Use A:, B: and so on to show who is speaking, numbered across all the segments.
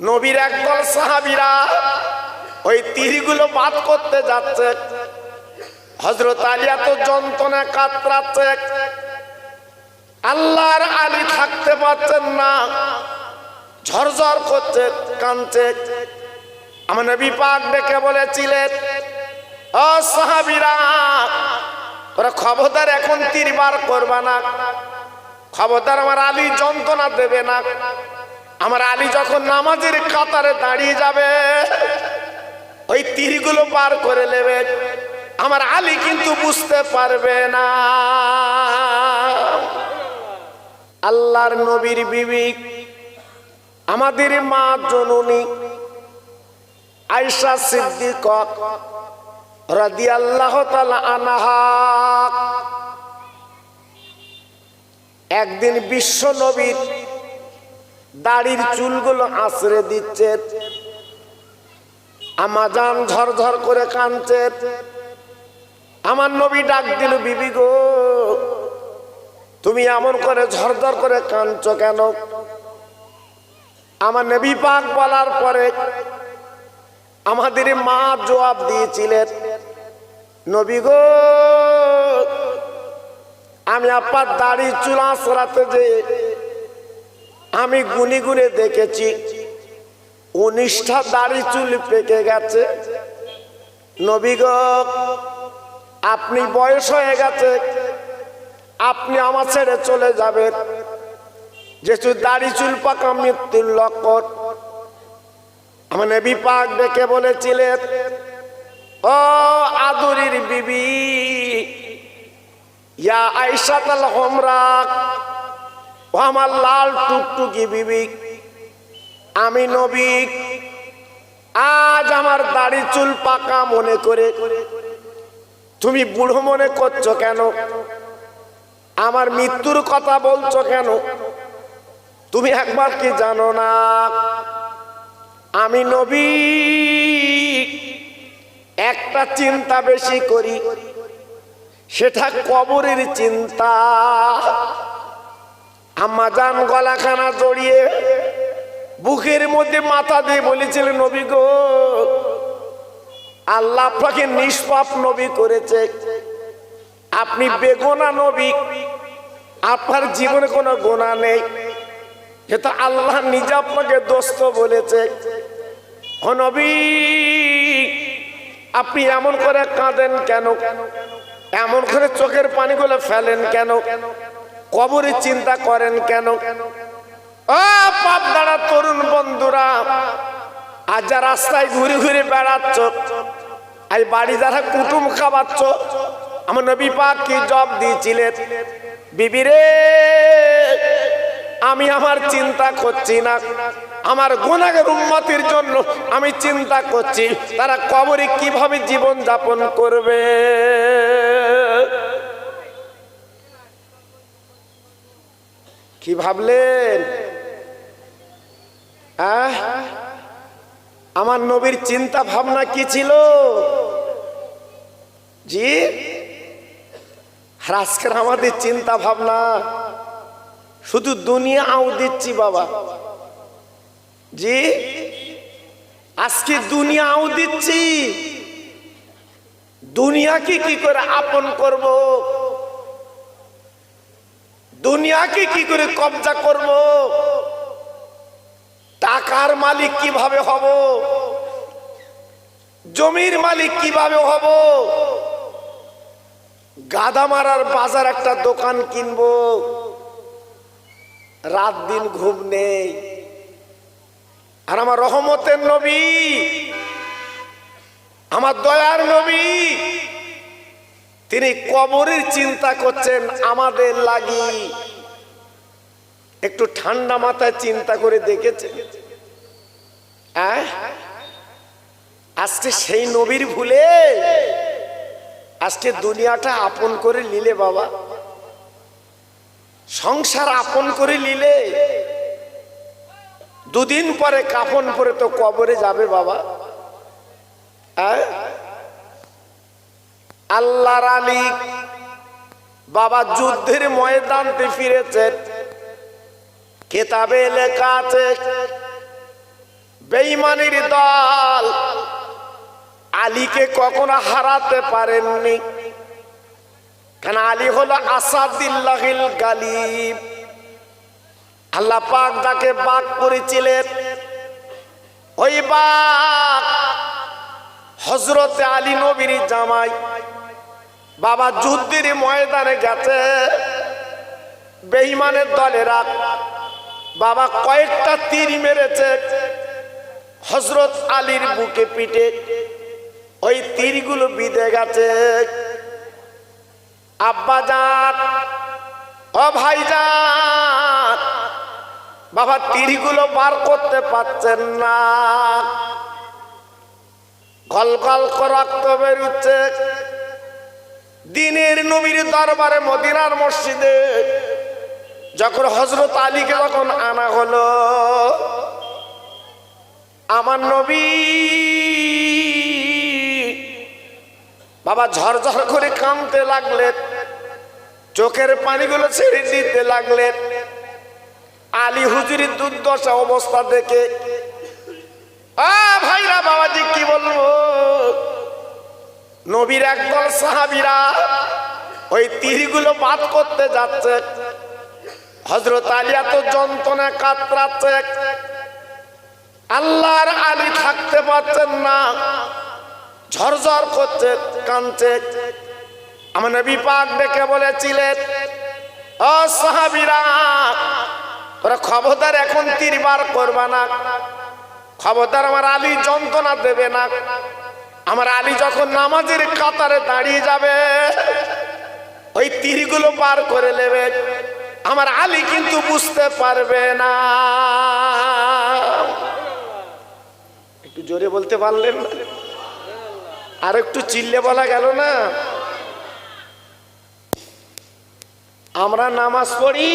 A: নবীর একদল সাহাবিরা ওই তীরগুলো বাদ করতে যাচ্ছে। হজরত আলিয়া তো যন্ত্রণা কাতরাচ্ছে। আল্লাহর আলী থাকতে পারছেন না। ঝরঝর করছে কানছে আমার নবী পাক ডেকে বলেছিলেন, ও সাহাবিরা ওরা খবরদার এখন তীর বার করবা না। খবরদার আমার আলী যন্ত্রণা দেবে না। আমার আলী যখন নামাজের কাতারে দাঁড়িয়ে যাবে, ওই তীরগুলো পার করে নেবে। আমার আলী কিন্তু বুঝতে পারবে না। আল্লাহর নবীর বিবি, আমাদের মা জননী আয়সা সিদ্দিক রাদি আল্লাহ আনাহা। একদিন বিশ্ব নবীর দাড়ির চুলগুলো আশ্রে দিচ্ছে। আমাজান ঝরঝর করে কানছে আমার নবী ডাক দিল, বিবি গো, তুমি এমন করে ঝরঝর করে কাঁদছো কেন? আমার নবী পাক বলার পরে আমাদের মা জবাব দিয়েছিলেন, নবী গো, আমি আপার দাড়ি চুল আঁচড়াতে যে আমি গুনি গুনে দেখেছি। উনিশটা দাড়ি চুল পেকে গেছে। নবীগ আপনি বয়স হয়ে গেছে। আপনি আমার ছেড়ে চলে যাবেন। যেহেতু দাড়ি চুল পাকা মৃত্যুর লক্ষণ। আমার নবী পাক ডেকে বলেছিলেন, ও আদুরির বিবি, ইয়া আইসাতাল হোমরাক আমার লাল টুকটুকি বিবি, আমি নবী। আজ আমার দাড়ি চুল পাকা মনে করে, তুমি বুড়ো মনে করছ কেন? আমার মৃত্যুর কথা বলছো কেন? তুমি একবার কি জানো না? আমি নবী। একটা চিন্তা বেশি করি, সেটা কবরের চিন্তা। আম্মা জান গলাখানা জড়িয়ে বুকের মধ্যে মাথা দিয়ে বলেছিলেন নবী গো, আল্লাহ আপনাকে নিষ্পাপ নবী করেছে। আপনি বেগোনা নবী। আপনার জীবনে কোনো গোনা নেই। যেটা আল্লাহ নিজে আপনাকে দোস্ত বলেছে। আপনি এমন করে কাঁদেন কেন? এমন করে চোখের পানিগুলো ফেলেন কেন? কবরে চিন্তা করেন কেন? দাঁড়া তরুণ বন্ধুরা আর যা রাস্তায় ঘুরে ঘুরে বেড়াচ্ছ আর বাড়ি যারা কুটুম খাওয়াচ্ছ, আমার নবী পাক কি জব দিয়েছিলেন? বিবিরে আমি আমার চিন্তা করছি না। আমার গুণাগের উন্মতির জন্য আমি চিন্তা করছি, তারা কবরে কীভাবে জীবন যাপন করবে? কি ভাবলেন? আহ? আমার নবীর চিন্তা ভাবনা কি ছিল? জি? আজকের আমাদের চিন্তা ভাবনা, শুধু দুনিয়া দিচ্ছি বাবা। জি? আজকে দুনিয়া আউ দিচ্ছি। দুনিয়াকে কি করে আপন করব? দুনিয়াকে কি করে কবজা করব? টাকার মালিক কীভাবে হব? জমির মালিক কীভাবে হব? গাদা মারার বাজার একটা দোকান কিনবো। রাত দিন ঘুম নেই। আর আমার রহমতের নবী, আমার দয়ার নবী তিনি কবরের চিন্তা করছেন, আমাদের লাগি একটু ঠান্ডা মাথায় চিন্তা করে দেখেছে? আজকে সেই নবীর ভুলে। আজকে দুনিয়াটা আপন করে নিলে বাবা। সংসার আপন করে নিলে। দুদিন পরে কাফন পরে তো কবরে যাবে বাবা। আহ? আল্লাহর আলী বাবা যুদ্ধের ময়দানতে ফিরেছেন কেতাবে লেখা আছে, বেঈমানির দল আলীকে কখনো হারাতে পারেননি। কেন আলী হলো আসাদিল্লাহিল গালিব। আল্লাহ পাক যাকে বাক করেছিলেন, ওই বাক হজরতে আলী নবীর জামাই। বাবা যুদ্ধের ময়দানে গেছে। বেঈমানের দলেরা বাবা কয়েকটা তীর মেরেছে। হজরত আলীর বুকে পিঠে ওই তীরগুলো বিঁধে গেছে। আব্বা যান ও ভাই যান বাবা তীরগুলো বার করতে পারছেন না। গল গল রক্ত বেরুচ্ছে। দিনের নবীর দরবারে মদিনার মসজিদে যখন হজরত আলীকে যখন আনা হলো, আমার নবী বাবা ঝরঝর করে কামতে লাগলেন, চোখের পানিগুলো ছেড়ে দিতে লাগলেন। আলী হুজুরির দুর্দশা অবস্থা দেখে, আ ভাইরা বাবাজি, কি বলব? নবীর একদল সাহাবিরা ওই তীরগুলো বাদ করতে যাচ্ছে। হজরত আলিয়া তো যন্ত্রণা কাতরাচ্ছে। আল্লাহর আলী থাকতে পারছেন না। ঝরঝর করছে কানছে আমার নবী পাক ডেকে বলেছিলেন, ও সাহাবিরা, তোরা খবরদার এখন তীর বার করবা না। খবরদার আমার আলী যন্ত্রণা দেবে না। আমার আলী যখন নামাজের কাতারে দাঁড়িয়ে যাবে, ওই তীরগুলো পার করে নেবে। আমার আলী কিন্তু বুঝতে পারবে না। একটু জোরে বলতে পারলেন না? আর একটু চিল্লে বলা গেল না? আমরা নামাজ পড়ি,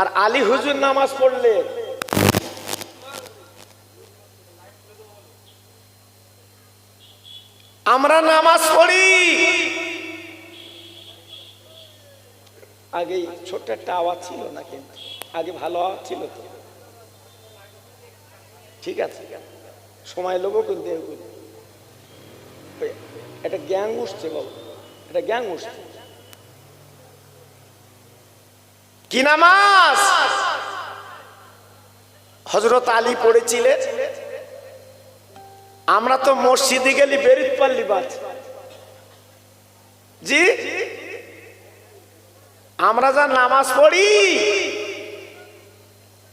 A: আর আলী হুজুর নামাজ পড়লে আমরা নামাজ পড়ি। আগে ছোট্ট একটা আওয়াজ ছিল না কিন্তু আগে ভালো আওয়াজ ছিল তো। ঠিক আছে সময় লোক কিন্তু একটা গ্যাং উঠছে বাবু একটা গ্যাং উঠছে। কি নামাজ? হজরত আলী পড়েছিলেন? আমরা তো মসজিদে গেলি বেরিত পারলি বাজ জি? আমরা যা নামাজ পড়ি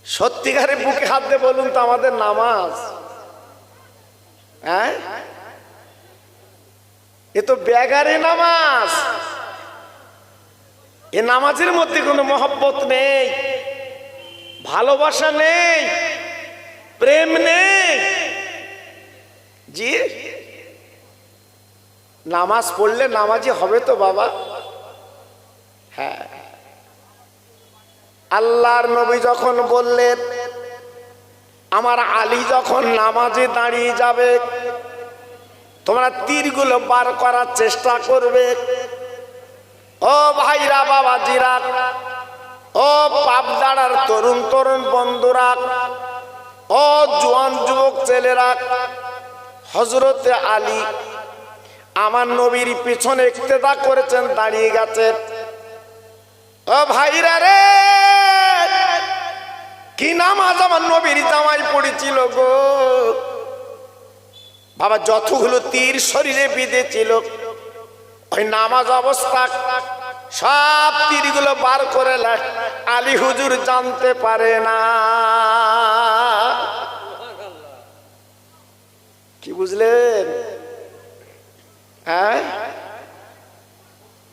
A: সত্যিকারে বুকে হাত দিয়ে বলুন তো আমাদের নামাজ। হ্যাঁ? এ তো বেগারে নামাজ। এ নামাজের মধ্যে কোনো মহব্বত নেই, ভালোবাসা নেই, প্রেম নেই। জি নামাজ পড়লে নামাজি হবে তো বাবা। হ্যাঁ। আল্লাহর নবী যখন বললেন, আমার আলী যখন নামাজে দাঁড়িয়ে যাবে, তোমরা তীরগুলো বার করার চেষ্টা করবে। ও ভাইরা বাবা জিরা ও পাবদাড়ার তরুণ তরুণ বন্ধুরা, ও জোয়ান যুবক ছেলেরা হজরতে আলী আমার নবীর পিছনে ইক্তেদা করেছেন, দাঁড়িয়ে গেছে। ও ভাইরা রে, কি নামাজ আমার নবীর জামাই পড়েছিল গো। বাবা, যতগুলো তীর শরীরে বিঁধেছিল, ওই নামাজ অবস্থা, সব তীরগুলো বার করে আলী হুজুর জানতে পারে না। কি বুঝলেন? হ্যাঁ?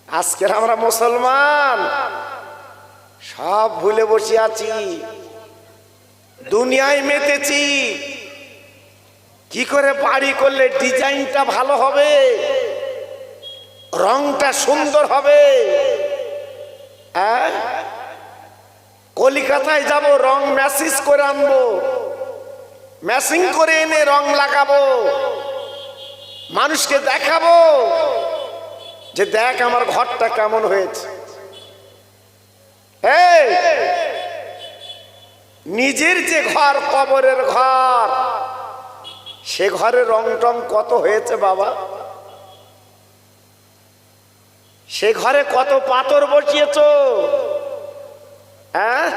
A: আজকের আমরা মুসলমান। সব ভুলে বসে আছি। দুনিয়ায় মেতেছি। কি করে বাড়ি করলে ডিজাইনটা ভালো হবে? রংটা সুন্দর হবে। হ্যাঁ? কলিকাতায় যাব, রং ম্যাসেজ করে আনব। ম্যাচিং করে এনে রং লাগাবো। মানুষকে দেখাবো যে দেখ আমার ঘরটা কেমন হয়েছে। নিজের যে ঘর, কবরের ঘর, সে ঘরে রং টং কত হয়েছে বাবা? সে ঘরে কত পাথর বসিয়েছ? হ্যাঁ?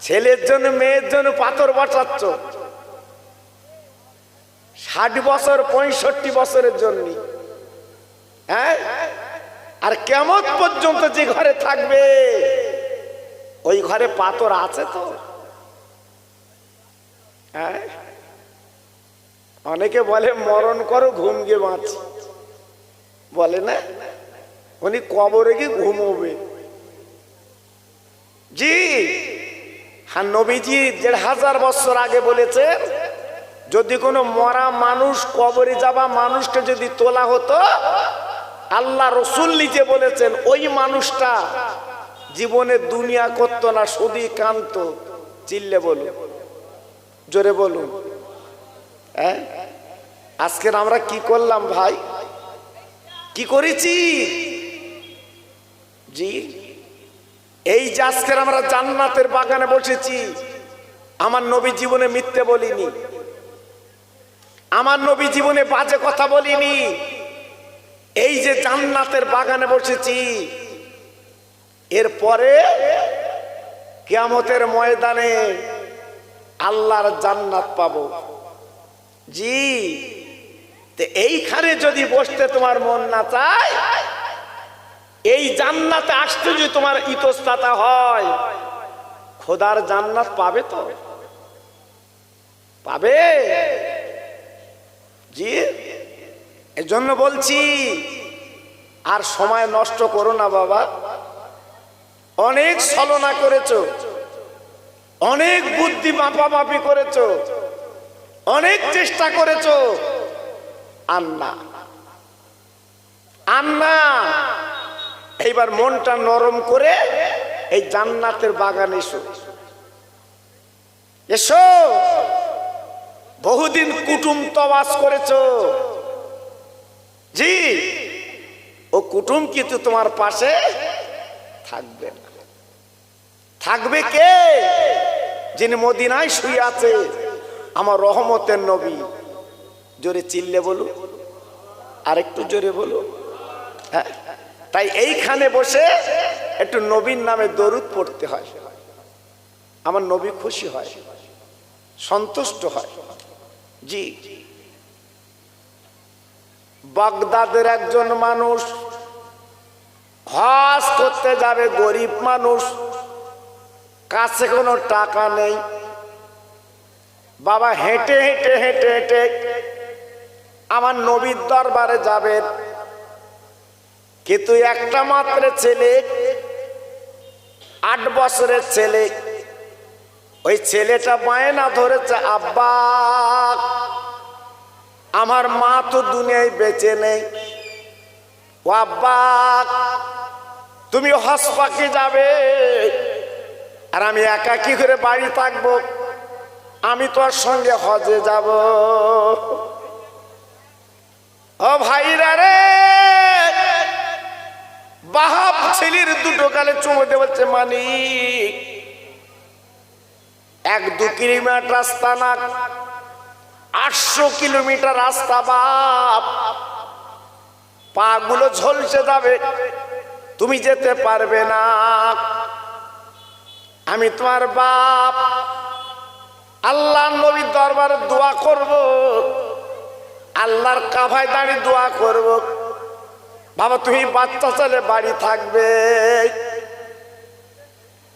A: ছেলের জন্য, মেয়ের জন্য পাথর বসাচ্ছ? ষাট বছর, পঁয়ষট্টি বছরের জন্য। হ্যাঁ? আর কেমন পর্যন্ত যে ঘরে থাকবে? ওই ঘরে পাথর আছে তো। হ্যাঁ? অনেকে বলে, মরণ করো, ঘুম গিয়ে বাঁচি। বলে না? উনি কবরে গিয়ে ঘুমোবে। জি হ্যাঁ নবীজি দেড় হাজার বছর আগে বলেছেন যদি কোনো মরা মানুষ কবরে যাবা মানুষকে যদি তোলা হতো, আল্লাহ রসুল নিজে বলেছেন, ওই মানুষটা জীবনে দুনিয়া করতো না, শুধুই কান্ত চিল্লে বলুন, জোরে বলুন। হ্যাঁ? আজকের আমরা কি করলাম ভাই? কি করেছি? জি, এই যে আজকের আমরা জান্নাতের বাগানে বসেছি, আমার নবী জীবনে মিথ্যে বলিনি। আমার নবী জীবনে বাজে কথা বলিনি। এই যে জান্নাতের বাগানে বসেছি, এরপরে কিয়ামতের ময়দানে আল্লাহর জান্নাত পাব। জি এইখানে যদি বসতে তোমার মন না চায়, এই জান্নাতে আসতে যদি তোমার ইতস্তাতা হয়, খোদার জান্নাত পাবে তো? পাবে? জি? এজন্য বলছি, আর সময় নষ্ট করো না বাবা। অনেক ছলনা করেছ, অনেক বুদ্ধি মাপামাপি করেছ, অনেক চেষ্টা করেছ। আর না আর না এইবার মনটা নরম করে এই জান্নাতের বাগানে এসো। এসো। বহুদিন কুটুম তবাস করেছ। জি, ও কুটুম কিন্তু তোমার পাশে থাকবে না। থাকবে কে? যিনি মদিনায় শুয়ে আছে, আমার রহমতের নবী। জোরে চিল্লে বলুন, আরেকটু জোরে বলুন। হ্যাঁ তাই এইখানে বসে একটু নবীর নামে দরুদ পড়তে হয়। আমার নবী খুশি হয়, সন্তুষ্ট হয়। জি। বাগদাদের একজন মানুষ হজ করতে যাবে, গরিব মানুষ, কাছে কোনো টাকা নেই। বাবা হেঁটে হেঁটে হেঁটে হেঁটে আমার নবীর দরবারে যাবেন কিন্তু একটা মাত্র ছেলে, আট বছরের ছেলে ওই ছেলেটা বায়না ধরেছে, আব্বা, আমার মা তো দুনিয়ায় বেঁচে নেই। ও আব্বা, তুমি হসপাকে যাবে, আর আমি একা কি করে বাড়ি থাকব? আমি তোর সঙ্গে হজে যাব। ও ভাইরা রে, বাহাব ছেলের দুটো গালে চুমো দে বলছে মানি এক দু কিলোমিটার রাস্তা না আটশো কিলোমিটার রাস্তা বাপ। পা গুলো ঝলসে যাবে, তুমি যেতে পারবে না। আমি তোমার বাপ। আল্লাহ নবীর দরবারে দোয়া করব, আল্লাহর কাভায় দাঁড়িয়ে দোয়া করব। বাবা, তুমি বাচ্চা ছেলে, বাড়ি থাকবে।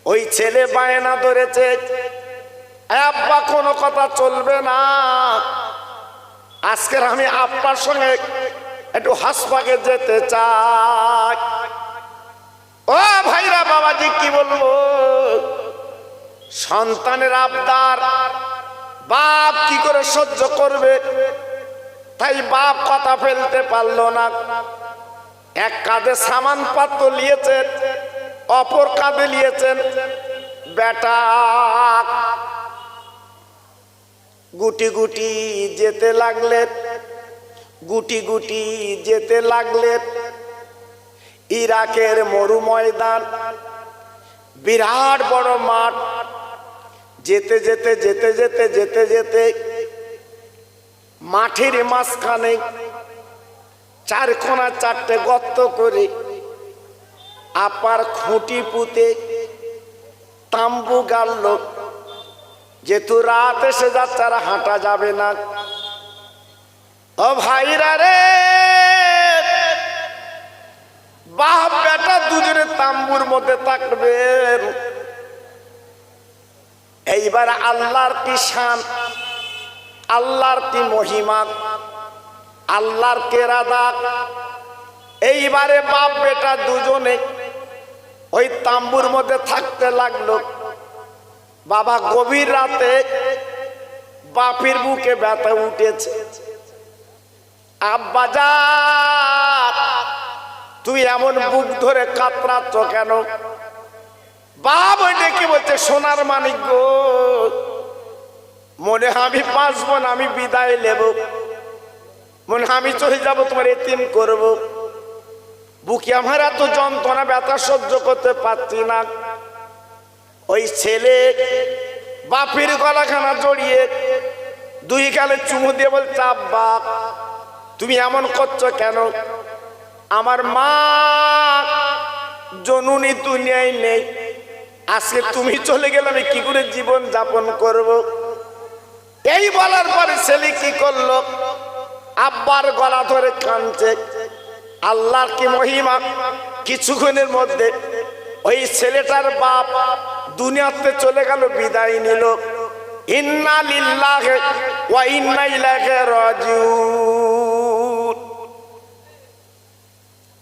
A: ওই ছেলে বায়না ধরেছে আব্বা, কোনো কথা চলবে না। আজকের আমি আব্বার সঙ্গে একটু হাসপাকে যেতে চাই। ও ভাইরা, বাবাজি, কি বলব? সন্তানের আবদার, বাপ কি করে সহ্য করবে? তাই বাপ কথা ফেলতে পারল না। এক কাঁধে সামান পাত্র নিয়েছেন, অপর কাঁধে নিয়েছেন, বেটা। গুটি গুটি যেতে লাগলেন গুটি গুটি যেতে লাগলেন ইরাকের মরু ময়দান, বিরাট বড় মাঠ, যেতে যেতে যেতে যেতে যেতে যেতে মাঠের মাঝখানে চার কোনা চারটে গর্ত করে আপার খুঁটি পুঁতে তাম্বু গাড়ল। যেহেতু রাত এসে যাচ্ছে আর হাঁটা যাবে না। ও ভাইরা রে, বাপ বেটা দুজনে তাম্বুর মধ্যে থাকবেন এইবার আল্লাহর কি শান, আল্লাহর কি মহিমা, আল্লাহর কেরাদা এইবারে বাপ বেটা দুজনে ওই তাম্বুর মধ্যে থাকতে লাগল। বাবা গভীর রাতে বাপের বুকে ব্যথা উঠেছে। আব্বা যা, তুই এমন বুক ধরে কাতরাচ্ছ কেন? বাপ ডেকে বলছে, সোনার মানিক গো, মনে আমি বাঁচবো না, আমি বিদায় নেব। মনে আমি চলে যাব, তোমার এতিম করব। বুকে আমার এত যন্ত্রণা, ব্যথা সহ্য করতে পারছি না। ওই ছেলে বাপের গলাখানা জড়িয়ে দুই গালে চুমু দিয়ে বলছে আব্বা তুমি এমন করছ কেন? আমার মা জনুনি দুনিয়ায় নেই। আজকে তুমি চলে গেলে আমি কি করে জীবন যাপন করব? এই বলার পরে ছেলে কি করল? আব্বার গলা ধরে কাঁদছে। আল্লাহর কি মহিমা? কিছুক্ষণের মধ্যে ওই ছেলেটার বাপ দুনিয়াতে চলে গেল, বিদায় নিল। ইন্না লিল্লাহে ওয়া ইন্না ইলাইহি রাজিউন।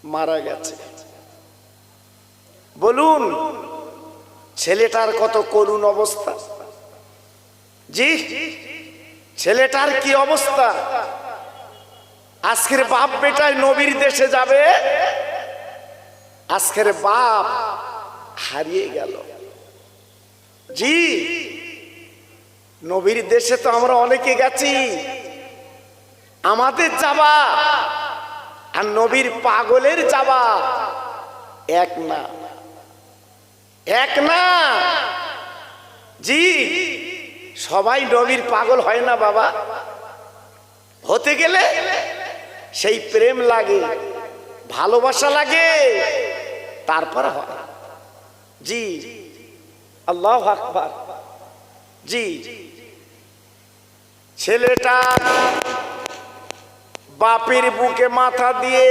A: মারা গেছে। বলুন, ছেলেটার কত করুণ অবস্থা। জি, ছেলেটার কি অবস্থা? আজকের বাপ বেটায় নবীর দেশে যাবে। আজকের বাপ হারিয়ে গেল। জি। নবীর দেশে তো আমরা অনেকে গেছি। আমাদের যাবা আর নবীর পাগলের যাবা এক না। এক না। জি। সবাই নবীর পাগল হয় না বাবা। হতে গেলে সেই প্রেম লাগে, ভালোবাসা লাগে, তারপর হয়। জি। আল্লাহ আকবার। জি। ছেলেটা বাপের বুকে মাথা দিয়ে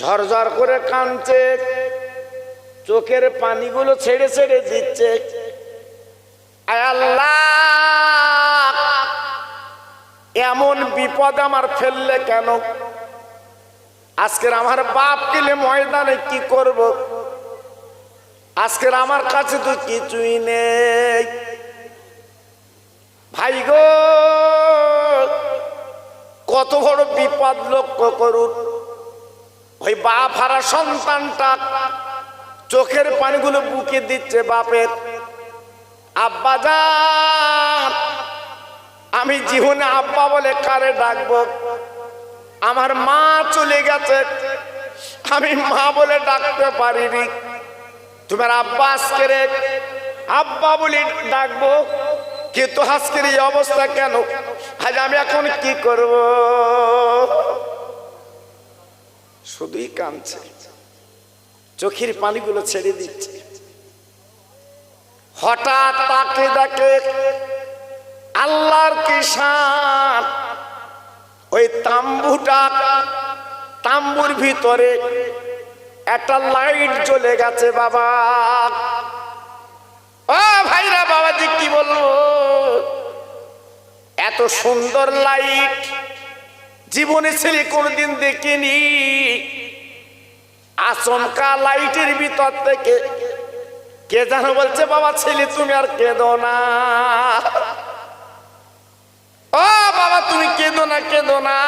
A: ঝরঝর করে কাঁদছে, চোখের পানিগুলো ছেড়ে ছেড়ে দিচ্ছে। আল্লাহ, এমন বিপদ আমার ফেললে কেন? আজকের আমার বাপ গেলে ময়দানে কি করব? আজকের আমার কাছে তো কিছুই নেই। ভাই গো, কত বড় বিপদ লক্ষ্য করুন। ওই বাপ হারা সন্তানটা চোখের পানিগুলো বুকে দিচ্ছে বাপের। আব্বা যান, আমি জীবনে আব্বা বলে কারে ডাকবো? আমার মা চলে গেছে, আমি মা বলে ডাকতে পারিনি। তোমার আব্বা আজকের আব্বা বলে ডাকবো, কিন্তু আজকের এই অবস্থা কেন? আজ আমি এখন কি করব? শুধুই কাঁদছে। চোখের পানিগুলো ছেড়ে দিচ্ছে। হঠাৎ তাকে দেখে আল্লাহর কিষান ওই তাম্বুটা তাম্বুর ভিতরে একটা লাইট জ্বলে গেছে বাবা। ও ভাইরা বাবা বাবাজি কি বলব? এত সুন্দর লাইট জীবনে ছেলে কোনদিন দেখিনি। আচমকা লাইটের ভিতর থেকে কে জানো বলছে, বাবা ছেলে, তুমি আর কেঁদো না। ও বাবা, তুমি কেঁদো না কেঁদো না।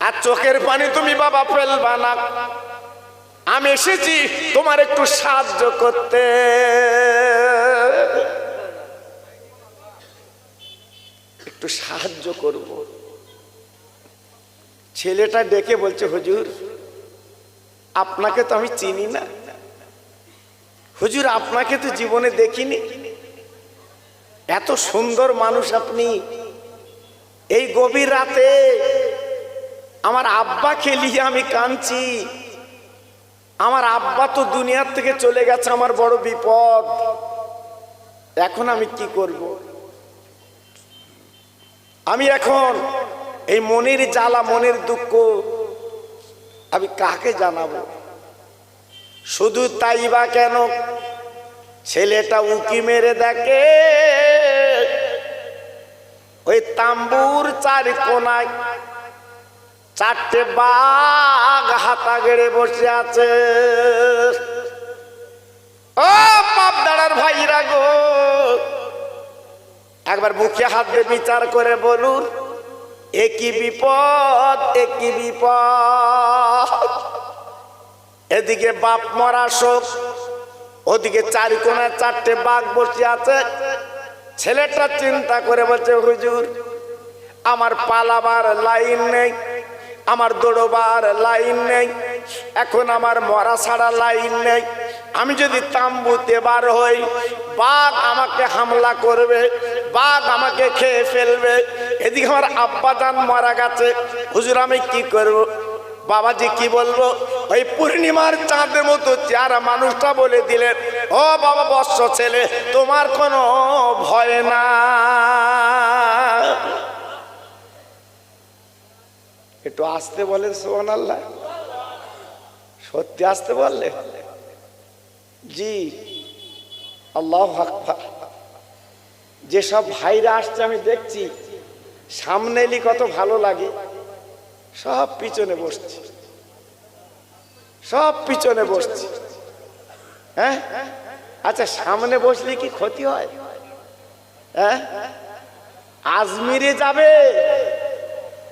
A: আর চোখের পানি তুমি বাবা ফেলবা না। আমি এসেছি তোমার একটু সাহায্য করতে। একটু সাহায্য করব। ছেলেটা ডেকে বলছে, হুজুর, আপনাকে তো আমি চিনি না। হুজুর, আপনাকে তো জীবনে দেখিনি। এত সুন্দর মানুষ আপনি। এই গভীর রাতে আমার আব্বা খেলিয়ে আমি কাঁদছি। আমার আব্বা তো দুনিয়ার থেকে চলে গেছে, আমার বড় বিপদ। এখন আমি কি করব? আমি এখন এই মনের জ্বালা, মনের দুঃখ আমি কাকে জানাব? শুধু তাই বা কেন? ছেলেটা উকি মেরে দেখে। ওই তাম্বুর চার কোনায় চারটে বাঘ হাতা গেড়ে বসে আছে। ও বাপ দাঁড়ার ভাইরা গো, একবার মুখে হাত দিয়ে বিচার করে বলুন একই বিপদ একই বিপদ? এদিকে বাপ মরা শোক, ওদিকে চারি কোনায় চারটে বাঘ বসে আছে। ছেলেটা চিন্তা করে বলছে, হুজুর, আমার পালাবার লাইন নেই। আমার দৌড়বার লাইন নেই। এখন আমার মরা ছাড়া লাইন নেই। আমি যদি তাম্বুতে বার হই, বাঘ আমাকে হামলা করবে, বাঘ আমাকে খেয়ে ফেলবে। এদিকে আমার আব্বা জান মারা গেছে। হুজুর, আমি কি করব? বাবাজি কি বলব? ওই পূর্ণিমার চাঁদের মতো চেহারা মানুষটা বলে দিলেন, ও বাবা বর্ষ ছেলে, তোমার কোনো ভয় না একটু আসতে বলেন সোহান আল্লাহ সত্যি আসতে বললে? জি, আল্লাহ যেসব ভাইরা আসছে আমি দেখছি, সামনে এলি কত ভালো লাগে। সব পিছনে বসছি। সব পিছনে বসছি। হ্যাঁ? আচ্ছা সামনে বসলে কি ক্ষতি হয়? হ্যাঁ? আজমিরে যাবে।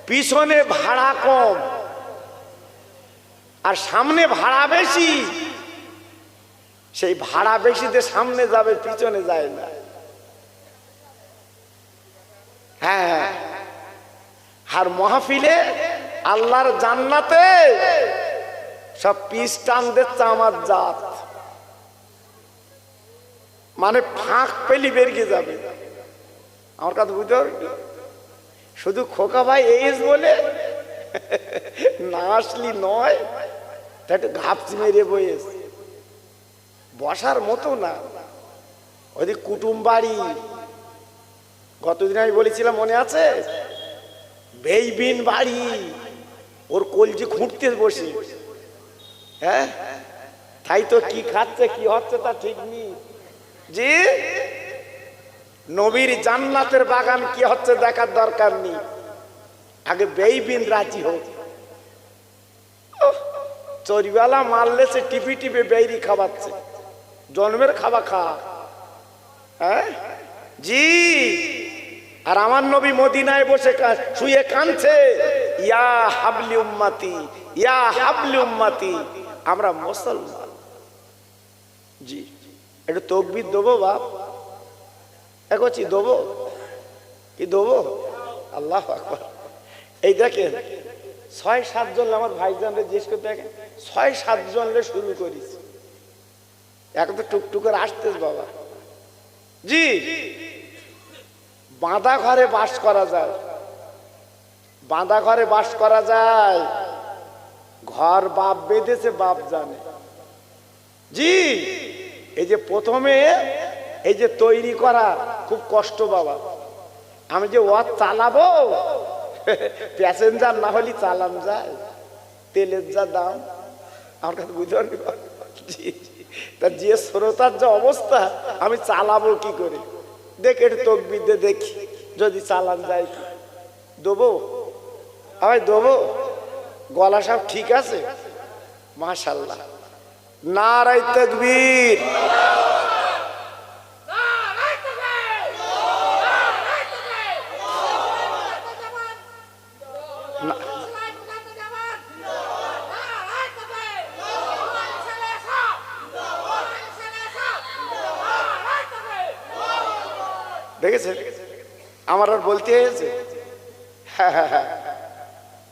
A: পিছনে ভাড়া কম আর সামনে ভাড়া বেশি, সেই ভাড়া বেশিতে সামনে যাবে, পিছনে যায় না। হ্যাঁ আর মহাফিলে আল্লাহর জান্নাতে সব পিস টান দিচ্ছে আমার জাত। মানে ফাঁক পেলি বেরিয়ে যাবে। আমার কথা বুঝতে পারবি শুধু খোকা ভাই এইস বলে? না আসলি নয়। তা একটু ঘাপচি মেরে বয়েস বসার মতো না। ওই কুটুম বাড়ি। গতদিন আমি বলেছিলাম, মনে আছে? বেইবিন বাড়ি। ওর কলজি খুঁটতে বসে। হ্যাঁ? তাই তো কি খাচ্ছে, কি হচ্ছে তা ঠিক নেই। জি? নবীর জান্নাতের বাগান কি হচ্ছে দেখার দরকার নেই। আগে বেইবিন রাজি হোক। চরিওয়ালা মারলে সে টিপি টিপে বেইরি খাওয়াচ্ছে। জন্মের খাওয়া খা। হ্যাঁ? জি। আর আমার নবী মদিনায় বসে শুয়ে কাঁদছে। ইয়া হাবলি উম্মাতি, ইয়া হাবলি উম্মাতি। আমরা মুসলমান। জি। একটু তকবির দেবো বাপ। এগোচ্ছি দেবো কি দেবো আল্লাহ আকবার। এই দেখেন, ছয় সাতজন আমার ভাইজানরে জিজ্ঞেস করতে দেখেন ছয় সাতজনরে শুরু করিস। এখন তো টুকটুক করে আসতেস বাবা। জি। বাঁধা ঘরে বাস করা যায়। বাঁধা ঘরে বাস করা যায়। ঘর বাপ বেঁধেছে, বাপ জানে। জি। এই যে প্রথমে এই যে তৈরি করা খুব কষ্ট বাবা। আমি যে ওয়াজ চালাবো, প্যাসেঞ্জার না হলে চালান যায়, তেলের যা দাম, আমার কাছে বুঝতে তা যে শ্রোতার যে অবস্থা, আমি চালাবো কি করে? দেখ, একটু তকবিদে দেখি, যদি চালান যায় কি? দেবো? আমি দেবো? গলা সব ঠিক আছে? মাশাল্লাহ। নারাই তকবীর। দেখেছেন আমার আর বলতে হয়েছে?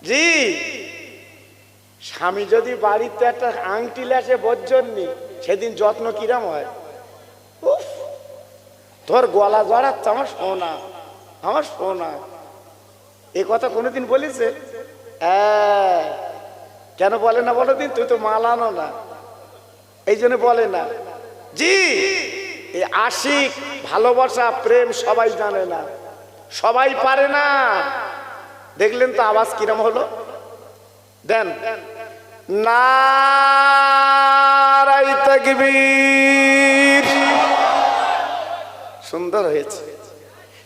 A: জি। স্বামী যদি বাড়িতে একটা আংটি লেসে বজ্জননি সেদিন যত্ন কিরাম হয়। উফ, তোর গলা জড়াচ্ছে আমার সোনা। আমার সোনা। এ কথা কোনোদিন বলিছে? হ্যাঁ। কেন বলে না বলো দিন? তুই তো মালানো না। এই জন্য বলে না। জি। এই আশিক, ভালোবাসা, প্রেম সবাই জানে না। সবাই পারে না। দেখলেন তো আওয়াজ কিরম হলো? দেন। তাকবীর। সুন্দর হয়েছে।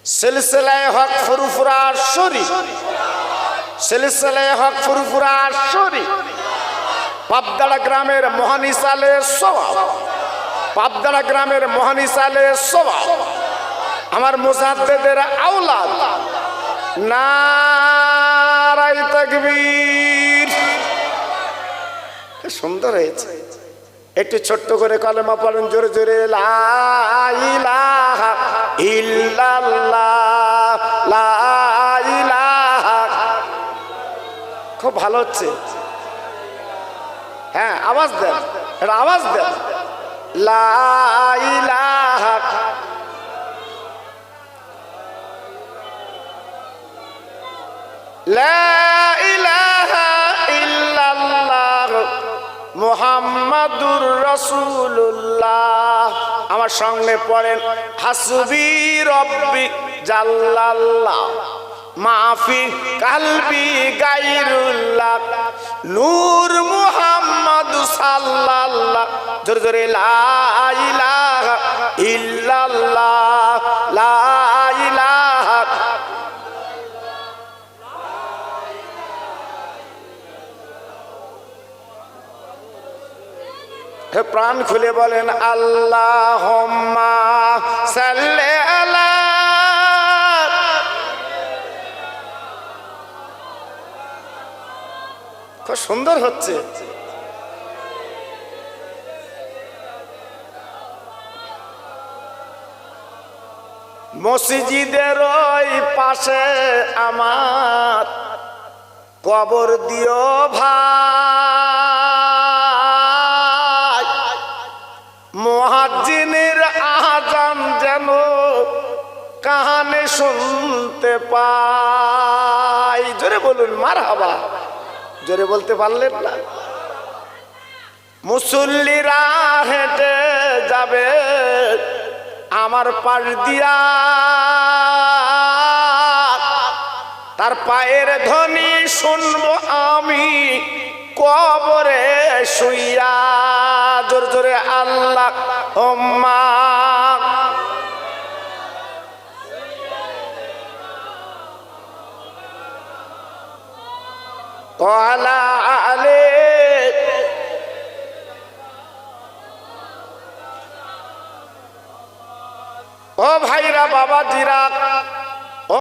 A: সিলসিলায় হক ফুরফুরা শরী সিলসিলায় হক ফুরফুরা শরী পাবদাড়া গ্রামের মহানিসালে স্বভাব পাবদাড়া গ্রামের মহানিসালে স্বভাব আমার মুসাদ্দেদের আওলাদ নারাই তাকবীর। সুন্দর হয়েছে। একটু ছোট্ট করে কলমা পড়েন, জোরে জোরে, লা ইলাহা ইল্লাল্লাহ, লা ইলাহা। খুব ভালো হচ্ছে। হ্যাঁ আওয়াজ দেন এটা আওয়াজ দেন। মুহাম্মাদুর রাসূলুল্লাহ। আমার সঙ্গে পড়েন হাসবি রব্বি জাল্লাল্লাহ মাফি কালবি গাইরুল্লাহ নূর মুহাম্মদ সাল্লাল্লাহ। জোরে জোরে, লা ইলাহা ইল্লাল্লাহ, লা ইলাহা। হে প্রাণ খুলে বলেন আল্লাহ সাল্লে খুব সুন্দর হচ্ছে। মসজিদের ওই পাশে আমার কবর দিও ভাই। মহাজিনের আজান যেন কাহানে শুনতে পাই। জোরে বলুন মার হাবা জোরে বলতে পারলেন না। মুসল্লিরা হেঁটে যাবে আমার পাশ দিয়া। তার পায়ের ধ্বনি শুনব আমি কবরে শুইয়া। জোর জোরে আল্লাহ ওম্মা কলা আলে ও ভাইরা বাবা জিরা